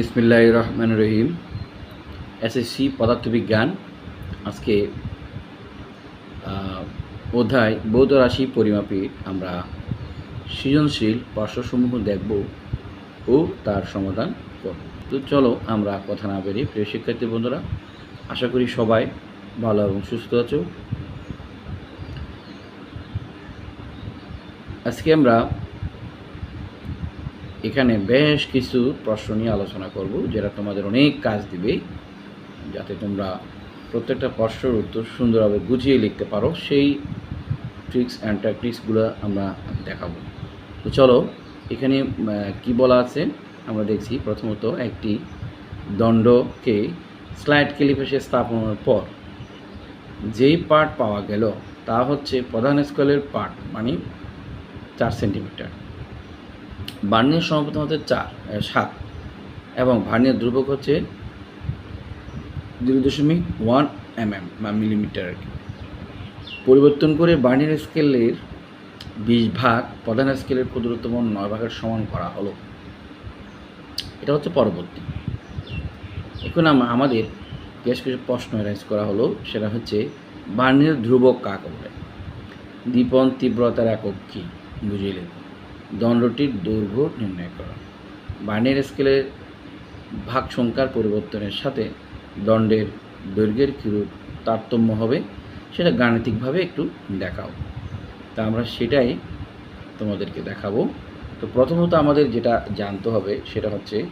বিসমিল্লাহ রহমান রহিম। এসএসসি পদার্থবিজ্ঞান, আজকে অধ্যায় বৌদ্ধ রাশি পরিমাপে আমরা সৃজনশীল পার্শ্বসমূহ দেখব ও তার সমাধান করব। তো চলো আমরা কথা না বেরিয়ে, প্রিয় শিক্ষার্থী বন্ধুরা, আশা করি সবাই ভালো এবং সুস্থ আছো। আজকে আমরা এখানে বেশ কিছু প্রশ্ন নিয়ে আলোচনা করব, যেটা তোমাদের অনেক কাজ দিবে, যাতে তোমরা প্রত্যেকটা প্রশ্নের উত্তর সুন্দরভাবে গুছিয়ে লিখতে পারো। সেই ট্রিক্স অ্যান্ড ট্যাকটিক্সগুলো আমরা দেখাবো। তো চলো, এখানে কি বলা আছে? আমরা দেখছি প্রথমত একটি দণ্ডকে স্লাইড ক্যালিফেসে স্থাপনের পর যেই পার্ট পাওয়া গেল, তা হচ্ছে প্রধান স্কেলের পার্ট মানে চার সেন্টিমিটার বার্নিয়ার সমাপত হচ্ছে চার সাত এবং ভার্নিয়ার ধ্রুবক হচ্ছে জিরো দশমিক ওয়ান এম এম বা মিলিমিটার আর কি। পরিবর্তন করে বার্নিয়ার স্কেলের বিশ ভাগ, প্রধান স্কেলের ক্ষুদ্রতম নয় ভাগের সমান করা হলো। এটা হচ্ছে পরবর্তী। এখন আমাদের বেশ কিছু প্রশ্ন অ্যারেঞ্জ করা হলো, সেটা হচ্ছে বার্নিয়ার ধ্রুবক কাকে বলে? দীপন তীব্রতার একক কী? বুঝিয়ে দণ্ডটির দৈর্ঘ্য নির্ণয় করা। বার্নিয়ার স্কেলের ভাগ সংখ্যার পরিবর্তনের সাথে দণ্ডের দৈর্ঘ্যের কীরূপ তারতম্য হবে, সেটা গাণিতিকভাবে একটু দেখাও। তা আমরা সেটাই তোমাদেরকে দেখাবো। তো প্রথমত আমাদের যেটা জানতে হবে, সেটা হচ্ছে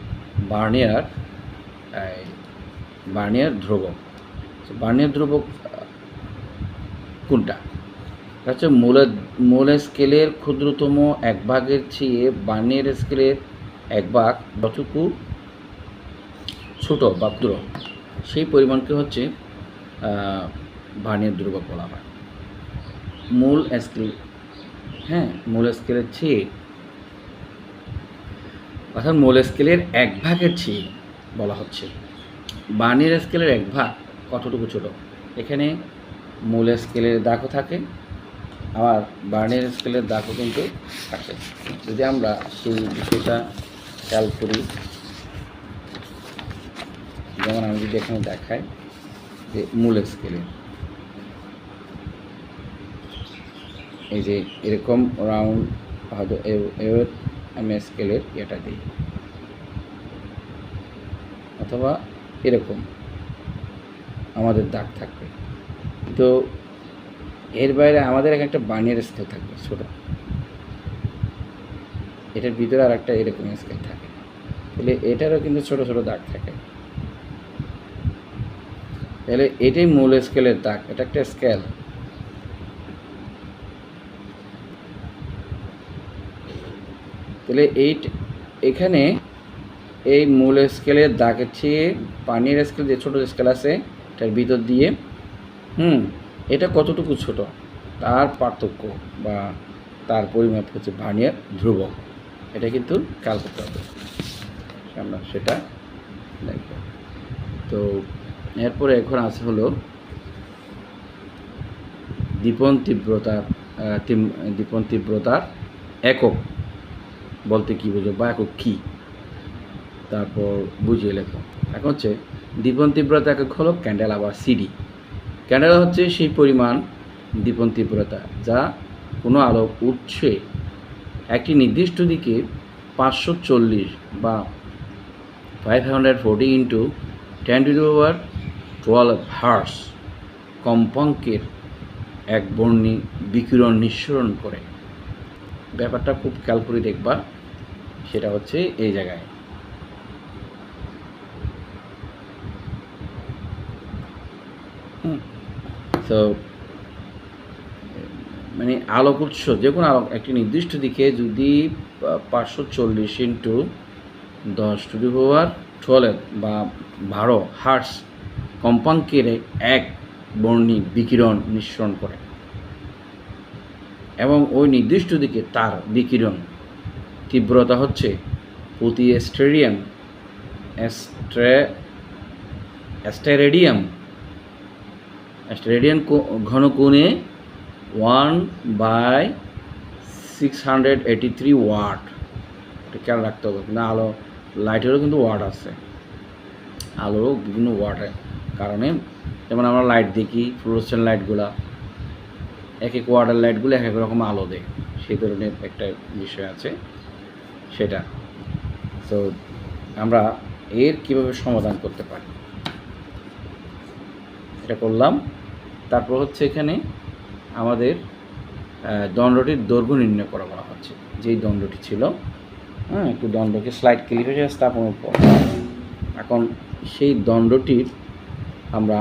বার্নিয়ার বার্নিয়ার ধ্রুবক। বার্নিয়ার ধ্রুবক কোনটা? হচ্ছে মূল মূল স্কেলের ক্ষুদ্রতম এক ভাগের চেয়ে বার্নিয়ার স্কেলের এক ভাগ যতটুকু ছোট বা ক্ষুদ্র, সেই পরিমাণকে হচ্ছে ভার্নিয়ার ধ্রুবক বলা হয়। মূল স্কেল হ্যাঁ মূল স্কেলের চেয়ে, অর্থাৎ মূল স্কেলের এক ভাগের চেয়ে বলা হচ্ছে। বার্নিয়ার স্কেলের এক ভাগ কতটুকু ছোট? এখানে মূল স্কেলের দাগও থাকে আবার বার্নিয়ার স্কেলের দাগও কিন্তু থাকে যদি আমরা সেই বিষয়টা খেয়াল করি, যেমন আমি যদি এখানে দেখাই যে মূল স্কেলে। এই যে এরকম রাউন্ড হয়তো এবার আমি স্কেলের ইয়েটা দিই। অথবা এরকম আমাদের দাগ থাকবে। তো এর বাইরে আমাদের এক একটা বানিয়ার স্কেল থাকবে, ছোটো। এটার ভিতরে আর একটা এরকম স্কেল থাকে। তাহলে এটারও কিন্তু ছোট ছোট দাগ থাকে। তাহলে এটাই মূল স্কেলের দাগ, এটা একটা স্কেল তাহলে এই এখানে এই মূল স্কেলের দাগের চেয়ে পানির স্কেল যে ছোটো স্কেল আছে, এটার ভিতর দিয়ে, হুম এটা কতটুকু ছোট? তার পার্থক্য বা তার পরিমাপ হচ্ছে ভার্নিয়ার ধ্রুবক। এটা কিন্তু খেয়াল করতে হবে। আমরা সেটা দেখব। তো এরপরে এখন আছে হলো দীপন তীব্রতার দীপন তীব্রতার একক। বলতে কী বুঝো বা একক কী? তারপর বুঝিয়ে লেখো। এখন হচ্ছে দীপন তীব্রতা একক হলো ক্যান্ডেলা বা সিডি। ক্যান্ডেলা হচ্ছে সেই পরিমাণ দীপন তীব্রতা, যা কোনো আলোক উৎসে একটি নির্দিষ্ট দিকে পাঁচশো চল্লিশ বা five hundred forty into ten two over twelve hertz কম্পাঙ্কের এক বর্ণী বিকিরণ নিঃসরণ করে। ব্যাপারটা খুব খেয়াল করে দেখবা, সেটা হচ্ছে এই জায়গায়। তো মানে আলোক উৎস যে কোনো আলোক, একটি নির্দিষ্ট দিকে যদি পাঁচশো চল্লিশ ইন্টু দশ টু পাওয়ার টুয়েলভ বা বারো হার্স কম্পাঙ্কের এক বর্ণী বিকিরণ নিঃসরণ করে। এবং ওই নির্দিষ্ট দিকে তার বিকিরণ তীব্রতা হচ্ছে প্রতি স্টেডিয়াম স্ট্রে স্টেরেডিয়াম ঘন কোণে one by six hundred three watt এটা খেয়াল রাখতে হবে, না আলো, লাইটেরও কিন্তু ওয়ার্ড আছে। আলোরও বিভিন্ন ওয়ার্ডের কারণে, যেমন আমরা লাইট দেখি ফ্লোরোসেন্ট লাইটগুলা এক এক ওয়াটার লাইটগুলো এক এক রকম আলো দেয়। সেই ধরনের একটা বিষয় আছে সেটা। তো আমরা এর কীভাবে সমাধান করতে পারি? এটা করলাম। তারপর হচ্ছে এখানে আমাদের দণ্ডটির দৈর্ঘ্য নির্ণয় করা বলা হচ্ছে। যেই দণ্ডটি ছিল হ্যাঁ একটু দণ্ডকে স্লাইড ক্লিক হয়ে স্থাপনের পর এখন সেই দণ্ডটির আমরা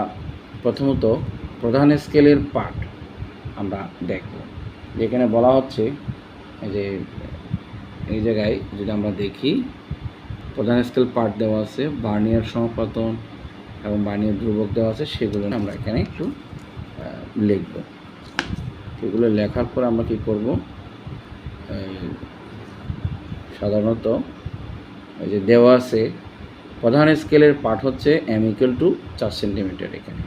প্রথমত প্রধান স্কেলের পার্ট আমরা দেখব। যেখানে বলা হচ্ছে যে, এই জায়গায় যদি আমরা দেখি, প্রধান স্কেল পার্ট দেওয়া আছে, বার্নিয়ার সমাপতন এবং বার্নিয়ার ধ্রুবক দেওয়া আছে, সেগুলো আমরা এখানে একটু লিখব। এগুলো লেখার পর আমরা কী করব? সাধারণত এই যে দেওয়া আছে, প্রধান স্কেলের পাঠ হচ্ছে এম ইকুয়াল টু চার সেন্টিমিটার এখানে।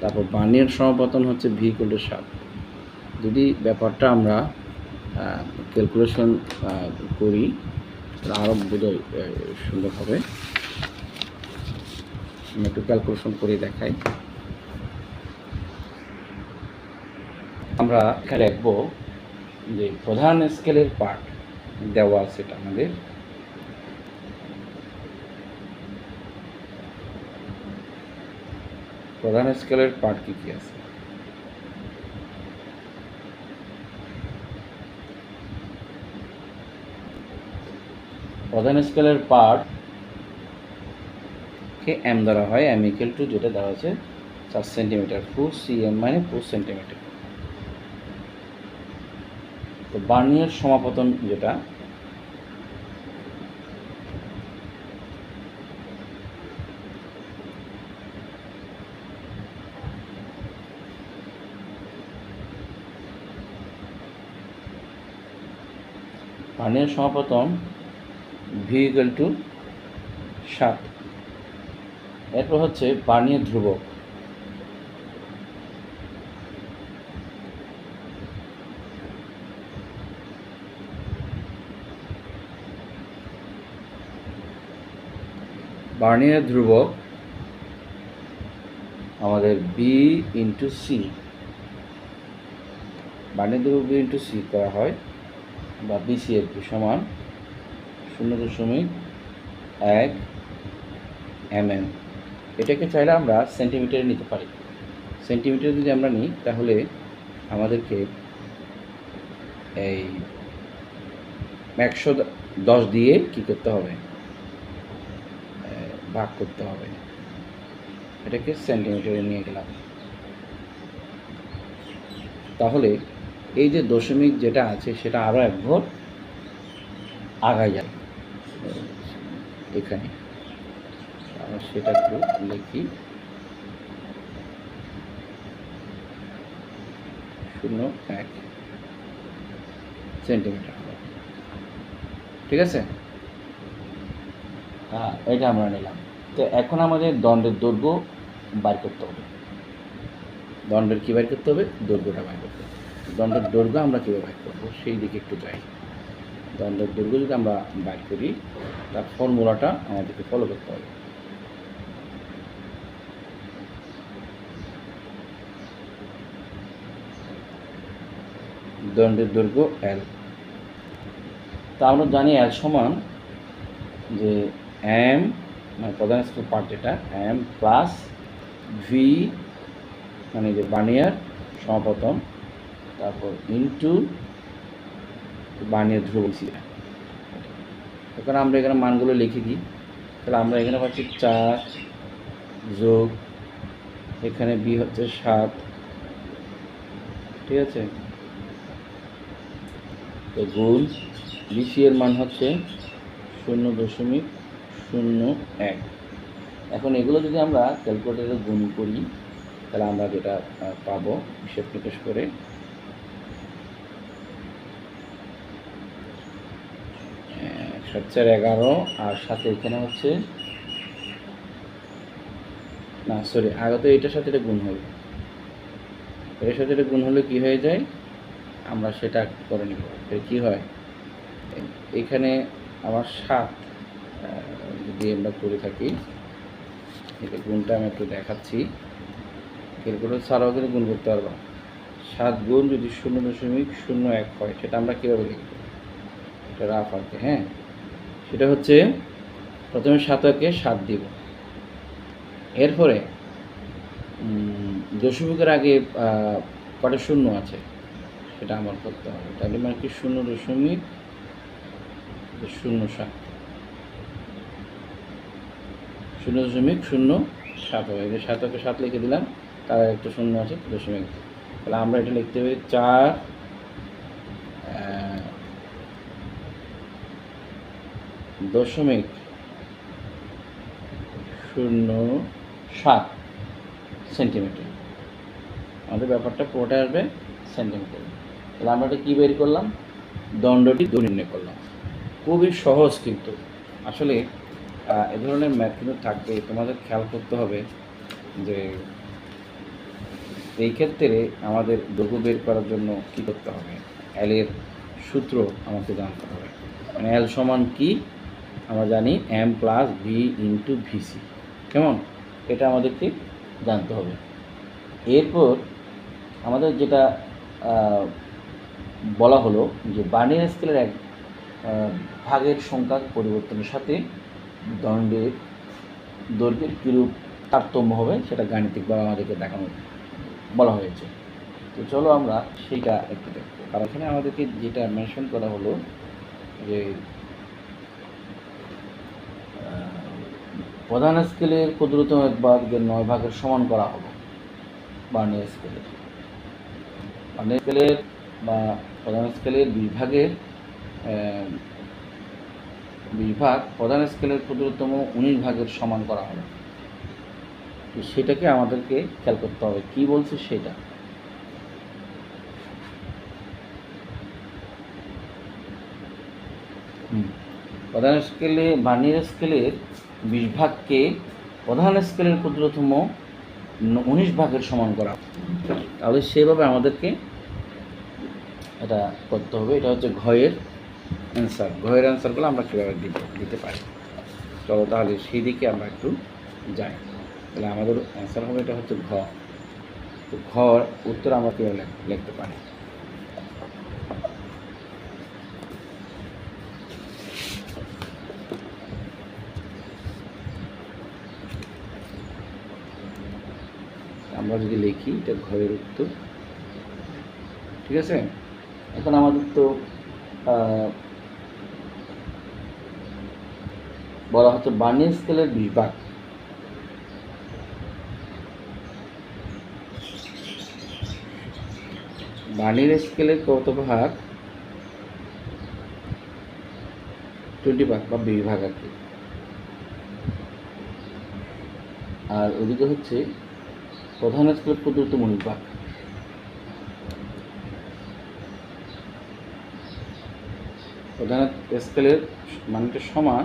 তারপর বার্নিয়ার সমাপতন হচ্ছে ভি ইকুয়াল টু সাত। যদি ব্যাপারটা আমরা ক্যালকুলেশন করি, তাহলে আরও বোধহয় সুন্দর হবে। আমি একটু ক্যালকুলেশন করে দেখাই। আমরা এখানে লিখব যে প্রধান স্কেলের পার্ট দেওয়া আছে এটা আমাদের। প্রধান স্কেলের পার্ট কী কী আছে? প্রধান স্কেলের পার্ট কে এম ধরা হয় এম ইকুয়াল টু যেটা দেওয়া আছে, চার সেন্টিমিটার ফু সি এম মানে ফোর সেন্টিমিটার তো বার্নিয়ার সমাপতন যেটা বার্নিয়ার সমাপতন ভি টু সাত। এরপর হচ্ছে বার্নিয়ার ধ্রুবক। বার্নিয়ার ধ্রুবক আমাদের বি ইন্টু সি বার্নিয়ার ধ্রুবক বি ইন্টু সি করা হয় বা বিসিএফ সমান শূন্য দশমিক এক এমএম এটাকে চাইলে আমরা সেন্টিমিটারে নিতে পারি। সেন্টিমিটার যদি আমরা নিই, তাহলে আমাদেরকে এই একশো দশ দিয়ে কী করতে হবে? ভাগ করতে হবে। এটাকে সেন্টিমিটারে নিয়ে গেলাম। তাহলে এই যে দশমিক যেটা আছে, সেটা আরও এক ভোট আগায় যায়। এখানে সেটা একটু লিখি শূন্য এক সেন্টিমিটার ঠিক আছে? হ্যাঁ এটা আমরা নিলাম। তো এখন আমাদের দণ্ডের দৈর্ঘ্য বার করতে হবে। দণ্ডের কী বার করতে হবে? দৈর্ঘ্যটা বার করতে হবে। দণ্ডের দৈর্ঘ্য আমরা কীভাবে বার করব? সেই দিকে একটু যাই। দণ্ডের দৈর্ঘ্য যদি আমরা বার করি, তার ফর্মুলাটা আমাদেরকে ফলো করতে হবে। দণ্ডের দৈর্ঘ্য এল তা আমরা জানি এল সমান যে এম মানে প্রধান স্কেল পার্ট যেটা এম প্লাস ভি মানে যে বানিয়ার সমাপতন তারপর ইন্টু বানিয়ার ধ্রুবক সিরা এখানে আমরা এখানে মানগুলো লিখে দিই তাহলে আমরা এখানে পাচ্ছি চার যোগ, এখানে বি হচ্ছে সাত। ঠিক আছে? তো গুণ বিসি এর মান হচ্ছে শূন্য দশমিক শূন্য এক। এখন এগুলো যদি আমরা ক্যালকুলেটারে গুণ করি, তাহলে আমরা যেটা পাবো হিসেব নিকেশ করে সাত চার এগারো, আর সাথে এখানে হচ্ছে, না সরি আগে তো এটার সাথে এটা গুণ হবে এটার সাথে এটা গুণ হলে কি হয়ে যায়? আমরা সেটা করে নিব। এর কি হয়? এখানে আমার সাত যদি আমরা করে থাকি এটা গুণটা আমি একটু দেখাচ্ছি। এরপরে ছাড়াও কিন্তু গুণ করতে পারবা। সাত গুণ যদি শূন্য দশমিক শূন্য এক হয়, সেটা আমরা কীভাবে লিখব এটা রাফ আর হ্যাঁ? সেটা হচ্ছে প্রথমে সাতকে সাত দিব। এরপরে দশমিকের আগে কটা শূন্য আছে, সেটা আমার করতে হবে। তাহলে মানে কি শূন্য দশমিক, শূন্য সাত। শূন্য দশমিক শূন্য সাত হবে। এই যে সাতকে সাত লিখে দিলাম, তার একটা শূন্য আছে দশমিক। তাহলে আমরা এটা লিখতে হবে চার দশমিক শূন্য সাত সেন্টিমিটার। আমাদের ব্যাপারটা পুরোটা আসবে সেন্টিমিটার। তাহলে আমরা এটা কী বের করলাম? দণ্ডটি নির্ণয় করলাম। খুবই সহজ কিন্তু। আসলে এ ধরনের ম্যাথ কিন্তু থাকবে। তোমাদের খেয়াল করতে হবে যে এই ক্ষেত্রে আমাদের দৈর্ঘ্য বের করার জন্য কী করতে হবে? এর সূত্র আমাকে জানতে হবে। মানে এল সমান কি? আমরা জানি M plus V into VC কেমন? এটা আমাদেরকে জানতে হবে। এরপর আমাদের যেটা বলা হলো যে বার্নিয়ার স্কেলের এক ভাগের সংখ্যা পরিবর্তনের সাথে দণ্ডের দৈর্ঘ্যের কীরূপ তারতম্য হবে সেটা গাণিতিকভাবে আমাদেরকে দেখানো, বলা হয়েছে। তো চলো আমরা সেইটা একটু দেখব। কারণ এখানে আমাদেরকে যেটা মেনশন করা হলো যে প্রধান স্কেলের ক্ষুদ্রতম এক ভাগকে নয় ভাগের সমান করা হবে বার্নিয়ার স্কেলের বার্নিয়ার স্কেলের বা প্রধান স্কেলের বিভাগের আহ, বিভাগ প্রধান স্কেলের ক্ষুদ্রতম উনিশ ভাগের সমান করা হবে। তো সেটাকে আমাদেরকে খেয়াল করতে হবে। কি বলছে সেটা? প্রধান স্কেলে বার্নিয়ার স্কেলের বিশ ভাগকে প্রধান স্কেলের ক্ষুদ্রতম উনিশ ভাগের সমান করা তাহলে সেভাবে আমাদেরকে এটা করতে হবে। এটা হচ্ছে ঘয়ের অ্যান্সার ঘয়ের অ্যান্সারগুলো আমরা কীভাবে দিব দিতে পারি। চলো তাহলে সেই দিকে আমরা একটু যাই। তাহলে আমাদের অ্যান্সার হবে এটা হচ্ছে ঘ। তো ঘর উত্তর আমরা কীভাবে লেখ- লিখতে পারি। আমরা যদি লিখি এটা ঘরের উত্তর। ঠিক আছে? এখন আমাদের তো বলা হচ্ছে বার্নিয়ার স্কেলের বিভাগ। বার্নিয়ার স্কেলের কত ভাগ? টোয়েন্টি ভাগ বা বিভাগ আর কি। আর ওদিকে হচ্ছে প্রধান স্কেলের ক্ষুদ্রতম বিভাগ প্রধান স্কেলের মানটা সমান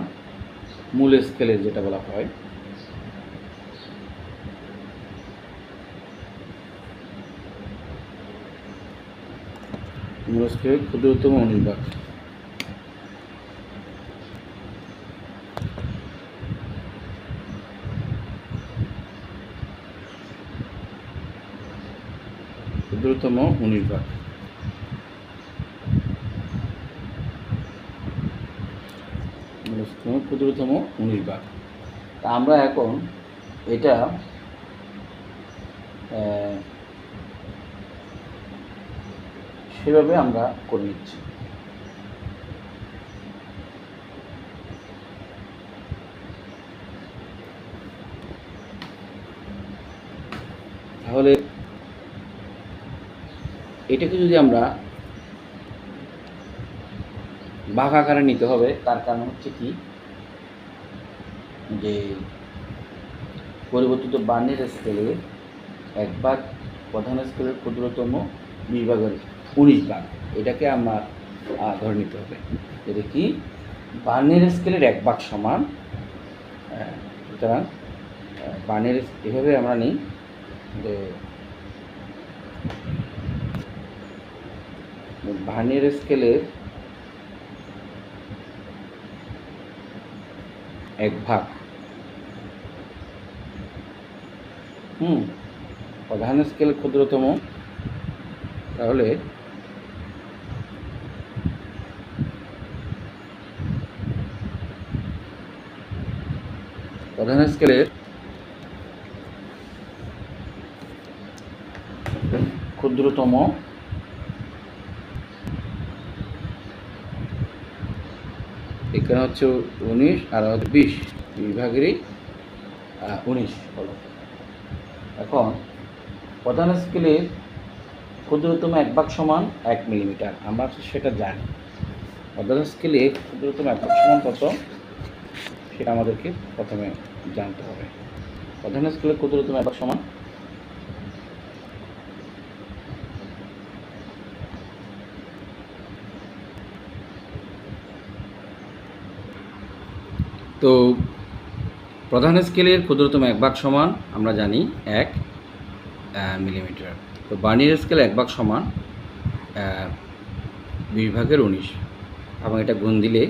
মূল স্কেলের যেটা বলা হয়। মূল স্কেলের ক্ষুদ্রতম অনুবিভাগ ক্ষুদ্রতম অনুবিভাগ ক্ষুদ্রতম ক্ষুদ্রতম উনিশ ভাগ তা আমরা এখন এটা সেভাবে আমরা করে নিচ্ছি। তাহলে এটাকে যদি আমরা বাঘ আকারে নিতে হবে, তার কারণ হচ্ছে কি? যে পরিবর্তিত বার্নের স্কেলে এক ভাগ প্রধান স্কেলের ক্ষুদ্রতম বিভাগের উনিশ ভাগ, এটাকে আমার ধরে নিতে হবে। এটা কি? বার্নের স্কেলের এক ভাগ সমান সুতরাং বার্নের এভাবে আমরা নিই যে ভার্নিয়ার স্কেলের এক ভাগ। হুম প্রধান স্কেল ক্ষুদ্রতম। তাহলে প্রধান স্কেলের ক্ষুদ্রতম এখানে হচ্ছে উনিশ আর হচ্ছে বিশ। বিভাগেরই উনিশ হলো। এখন প্রধান স্কেলের ক্ষুদ্রতম এক ভাগ সমান এক মিলিমিটার। আমরা সেটা জানি। প্রধান স্কেলে ক্ষুদ্রতম এক ভাগ সমান কত? সেটা আমাদেরকে প্রথমে জানতে হবে। প্রধান স্কেলে ক্ষুদ্রতম এক ভাগ সমান তো প্রধান স্কেলের ক্ষুদ্রতম এক ভাগ সমান, আমরা জানি এক মিলিমিটার তো বার্নিয়ার স্কেল এক ভাগ সমান বিশ ভাগের উনিশ। এবং এটা গুণ দিলে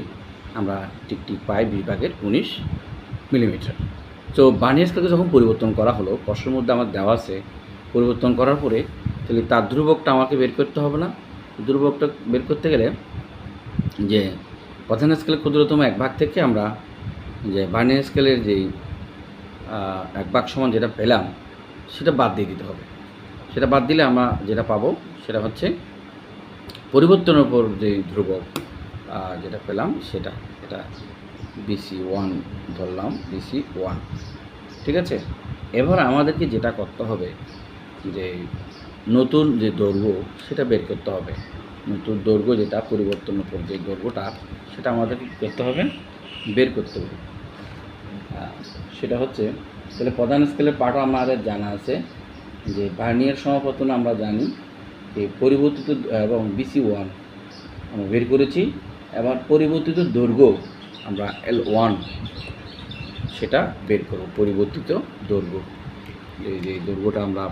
আমরা টিকটিক পাই বিশ ভাগের উনিশ মিলিমিটার তো বার্নিয়ার স্কেলকে যখন পরিবর্তন করা হলো, প্রশ্নের মধ্যে আমার দেওয়া আছে, পরিবর্তন করার পরে তাহলে তার ধ্রুবকটা আমাকে বের করতে হবে না? ধ্রুবকটা বের করতে গেলে যে প্রধান স্কেলের ক্ষুদ্রতম এক ভাগ থেকে আমরা যে বার্নিয়ার স্কেলের যেই এক ভাগ সমান যেটা পেলাম, সেটা বাদ দিয়ে দিতে হবে। সেটা বাদ দিলে আমরা যেটা পাবো, সেটা হচ্ছে পরিবর্তনের উপর যে ধ্রুবক যেটা পেলাম, সেটা, এটা বিসি ওয়ান ধরলাম বিসি ওয়ান ঠিক আছে? এবার আমাদেরকে যেটা করতে হবে, যে নতুন যে দৈর্ঘ্য, সেটা বের করতে হবে। নতুন দৈর্ঘ্য যেটা, পরিবর্তনের উপর যে দৈর্ঘ্যটা, সেটা আমাদেরকে করতে হবে? বের করতে হবে। সেটা হচ্ছে, তাহলে প্রধান স্কেলের পাঠও আমাদের জানা আছে যে ভার্নিয়ার সমাপতন আমরা জানি এই পরিবর্তিত, এবং বিসি ওয়ান আমরা বের করেছি এবার পরিবর্তিত দৈর্ঘ্য আমরা এল ওয়ান সেটা বের করব, পরিবর্তিত দৈর্ঘ্য। এই যে দৈর্ঘ্যটা আমরা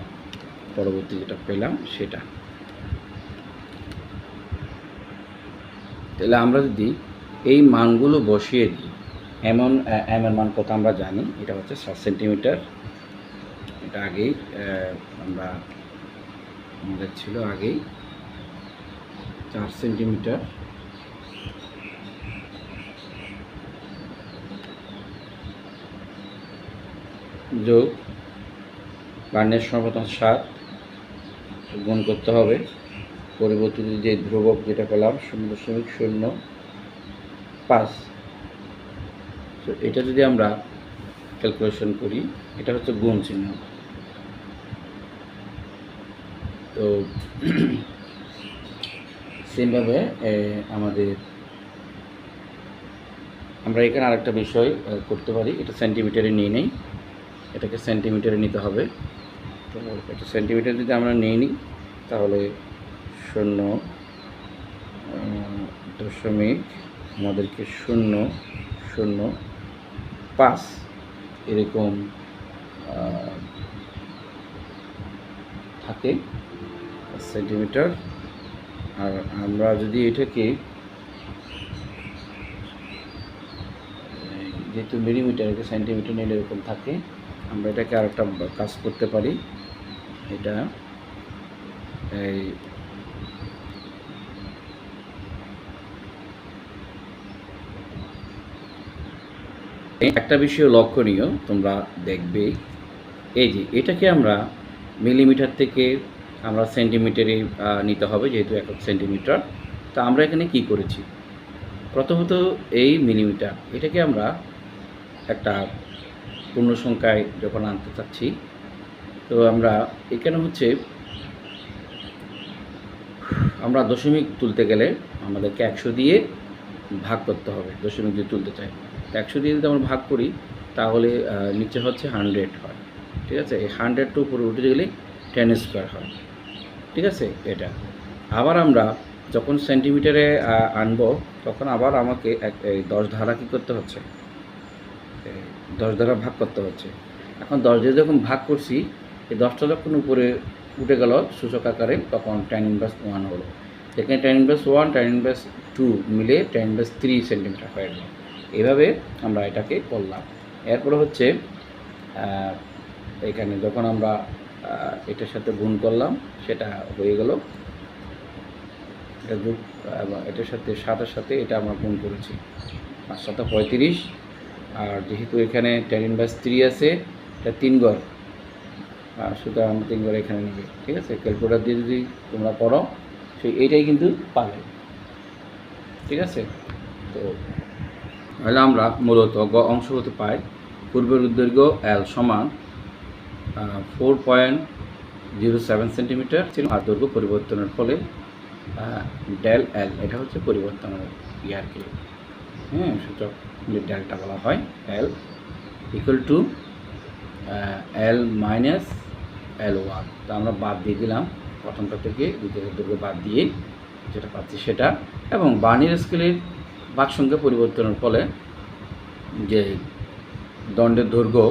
পরবর্তী যেটা পেলাম সেটা। তাহলে আমরা যদি এই মানগুলো বসিয়ে দিই এমন এম এর মান কত আমরা জানি? এটা হচ্ছে সাত সেন্টিমিটার। এটা আগেই আমরা আমাদের ছিল আগেই চার সেন্টিমিটার। যোগ বার্নের সর্বপ্রথম সাত, গুণ করতে হবে। পরিবর্তিত যে ধ্রুবক যেটা পেলাম, শূন্য দশমিক শূন্য পাঁচ। তো এটা যদি আমরা ক্যালকুলেশন করি, এটা হচ্ছে গুণ চিহ্ন। তো, সেমভাবে আমাদের, আমরা এখানে আরেকটা বিষয় করতে পারি। এটা সেন্টিমিটারে নিয়ে নেই। এটাকে সেন্টিমিটারে নিতে হবে। তো, এটা সেন্টিমিটার যদি আমরা নিয়ে নিই, তাহলে শূন্য দশমিক, আমাদেরকে শূন্য শূন্য পাঁচ এরকম থাকে, সেন্টিমিটার। আর আমরা যদি এটাকে যেহেতু মিলিমিটার একে সেন্টিমিটার নিলে এরকম থাকে, আমরা এটাকে আরেকটা কাজ করতে পারি। এটা, এই একটা বিষয় লক্ষণীয়, তোমরা দেখবে। এই যে, এটাকে আমরা মিলিমিটার থেকে আমরা সেন্টিমিটারে নিতে হবে, যেহেতু একক সেন্টিমিটার। তা আমরা এখানে কি করেছি? প্রথমত এই মিলিমিটার, এটাকে আমরা একটা পূর্ণ সংখ্যায় যখন আনতে চাচ্ছি, তো আমরা এখানে হচ্ছে, আমরা দশমিক তুলতে গেলে আমাদেরকে একশো দিয়ে ভাগ করতে হবে, দশমিক দিয়ে তুলতে চাই। একশো দিয়ে যদি আমরা ভাগ করি, তাহলে নিচে হচ্ছে হান্ড্রেড হয়। ঠিক আছে? এই হান্ড্রেড টু উপরে উঠে গেলে টেন স্কোয়ার হয়। ঠিক আছে? এটা। আবার আমরা যখন সেন্টিমিটারে আনব, তখন আবার আমাকে এক, এই দশ ধারা কী করতে হচ্ছে? দশ ধারা ভাগ করতে হচ্ছে। এখন দশ দিয়ে যখন ভাগ করছি, এই দশটা যখন উপরে উঠে গেল সূচক আকারে, তখন টেন ইনভার্স ওয়ান হলো। এখানে ten inverse one ten inverse two মিলে টেন ইনভার্স থ্রি সেন্টিমিটার হয়ে গেল। এভাবে আমরা এটাকে করলাম। এরপরে হচ্ছে এখানে যখন আমরা এটার সাথে গুণ করলাম, সেটা হয়ে গেল। এটা যোগ এটার সাথে সাতের সাথে এটা আমরা গুণ করেছি। পাঁচ সাথে পঁয়ত্রিশ, আর যেহেতু এখানে টেন ইনভার্স থ্রি আছে, এটা তিন গড় সুতরাং তিন গড় এখানে নেবে, ঠিক আছে? ক্যালকুলেটার দিয়ে যদি তোমরা করো, সেই এইটাই কিন্তু পাবে। ঠিক আছে? তো তাহলে আমরা মূলত গ অংশ হতে পাই। পূর্বের দৈর্ঘ্য এল সমান four point zero seven centimetre ছিল। আর দৈর্ঘ্য পরিবর্তনের ফলে ডেল এল এটা হচ্ছে পরিবর্তনের ইয়ে আর কি। হ্যাঁ সূচক ডেলটা বলা হয় L equal to L minus L one তা আমরা বাদ দিয়ে দিলাম, প্রথমটা থেকে দ্বিতীয় দৈর্ঘ্য বাদ দিয়ে যেটা পাচ্ছি সেটা। এবং বার্নির স্কেলের বাক সংখ্যা পরিবর্তনের ফলে যে দণ্ডের দৈর্ঘ্য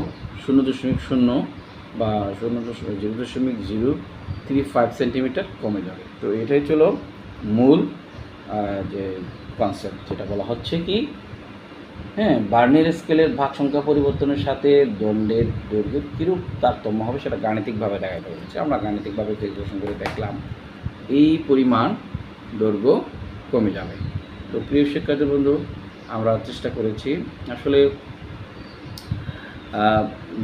শূন্য দশমিক শূন্য বা শূন্য জিরো দশমিক জিরো থ্রি ফাইভ সেন্টিমিটার কমে যাবে। তো এটাই ছিল মূল যে কনসেপ্ট যেটা বলা হচ্ছে কি হ্যাঁ বার্নের স্কেলের ভাগ সংখ্যা পরিবর্তনের সাথে দণ্ডের দৈর্ঘ্য কীরূপ তারতম্য হবে সেটা গাণিতিকভাবে দেখাতে হচ্ছে আমরা গাণিতিকভাবে ক্যালকুলেশন করে দেখলাম, এই পরিমাণ দৈর্ঘ্য কমে যাবে। তো প্রিয় শিক্ষার্থী বন্ধু, আমরা চেষ্টা করেছি। আসলে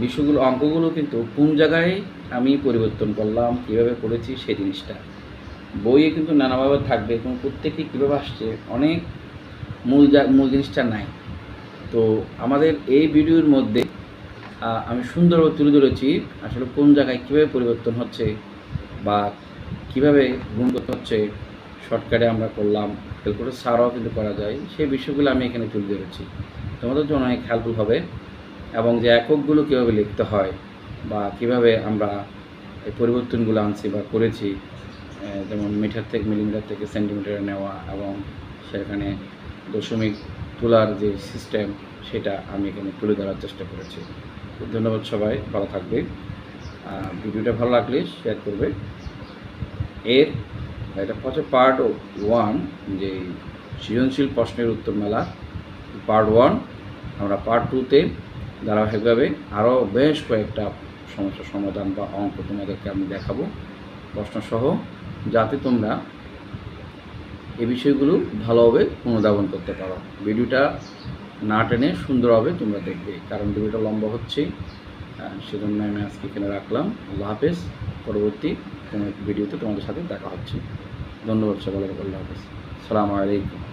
বিষয়গুলো, অঙ্কগুলো কিন্তু কোন জায়গায় আমি পরিবর্তন করলাম, কীভাবে করেছি সেই জিনিসটা। বইয়ে কিন্তু নানাভাবে থাকবে এবং প্রত্যেকে কীভাবে আসছে, অনেক মূল মূল জিনিসটা নাই। তো আমাদের এই ভিডিওর মধ্যে আমি সুন্দরভাবে তুলে ধরেছি, আসলে কোন জায়গায় কীভাবে পরিবর্তন হচ্ছে বা কীভাবে গুণ করতে হচ্ছে, শর্টকাটে আমরা করলাম ক্যালকুলেটর ছাড়াও কিন্তু করা যায়। সেই বিষয়গুলো আমি এখানে তুলে ধরেছি। তোমাদের জন্য অনেক হেল্পফুল হবে এবং যে এককগুলো কীভাবে লিখতে হয় বা কীভাবে আমরা এই পরিবর্তনগুলো আনছি বা করেছি যেমন মিটার থেকে মিলিমিটার থেকে সেন্টিমিটারে নেওয়া এবং সেখানে দশমিক তোলার যে সিস্টেম সেটা আমি এখানে তুলে ধরার চেষ্টা করেছি। ধন্যবাদ সবাই, ভালো থাকবে। ভিডিওটা ভালো লাগলে শেয়ার করবে। এর এটা হচ্ছে পার্ট ওয়ান যে সৃজনশীল প্রশ্নের উত্তর মেলা। পার্ট ওয়ান আমরা পার্ট টুতে ধারাবাহিকভাবে আরও বেশ কয়েকটা সমস্যার সমাধান বা অঙ্ক তোমাদেরকে আমি দেখাবো। প্রশ্নসহ, যাতে তোমরা এই বিষয়গুলো ভালোভাবে অনুধাবন করতে পারো। ভিডিওটা না টেনে সুন্দরভাবে তোমরা দেখবে, কারণ ভিডিওটা লম্বা হচ্ছে। সেজন্য আমি আজকে এখানে রাখলাম। আল্লাহ হাফেজ। পরবর্তী ভিডিওতে তোমাদের সাথে দেখা হচ্ছে। ধন্যবাদ সকলের আল্লাহ হাফিজ। সালামু আলাইকুম।